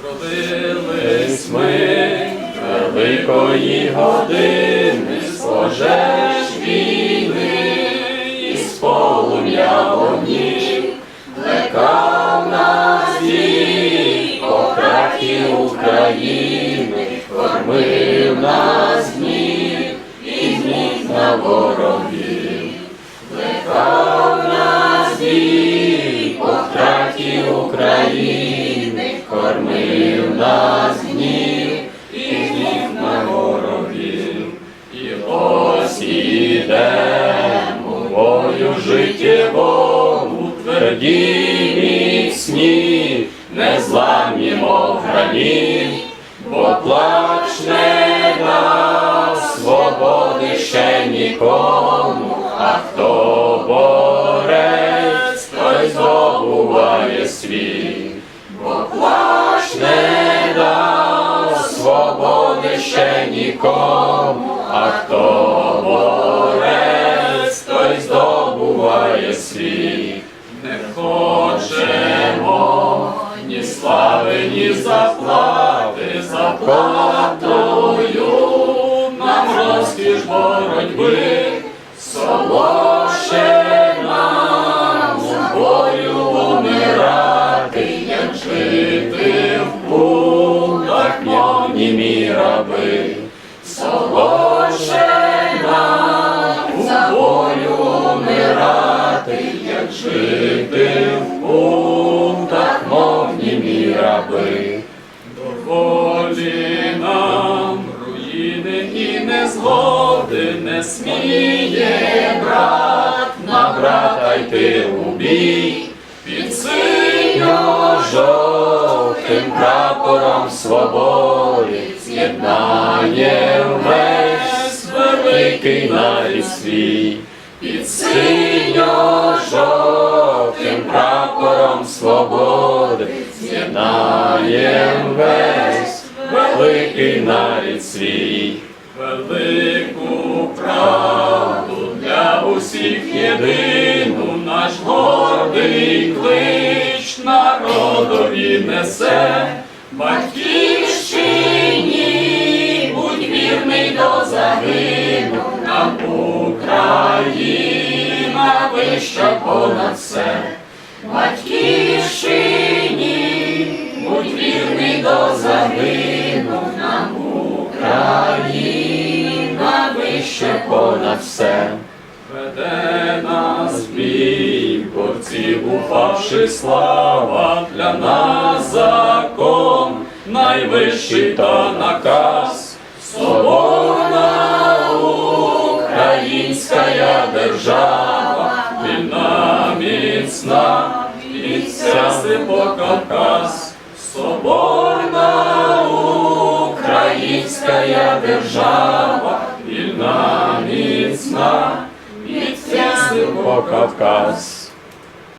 Зродились ми великої години, з війни, і з полум'я вогнів, плекав нас дій, по краті України, кормив нас днів, і зміг на ворогів, плекав нас дій, по краті України, кормив нас гнів, і зміг на ворогів. І ось бою життєвому, тверді міцні, незламні, мов граніт, бо плач не свободи ще нікому, а хто борець, той здобуває світ, ще нікому, а хто борець, той здобуває світ. Не хочемо ні слави, ні заплати, заплатою нам розкіш боротьби, солоше німі раби. Доволі нам руїни і незгоди не сміє брат на брата йти у бій під синьо-жовтим прапором свободи з'єднає весь великий нарід свій. Під синьо-жовтим великий нарід свій. Велику правду для усіх єдину наш гордий клич народові несе. Батьківщині, будь вірний до загину, нам Україна вища понад все. Нас бій, борців упавши слава, для нас закон, найвищий та наказ, соборна українська держава, вільна міцна, і вся Кавказ, соборна українська держава, вільна міцна, від Кавказ.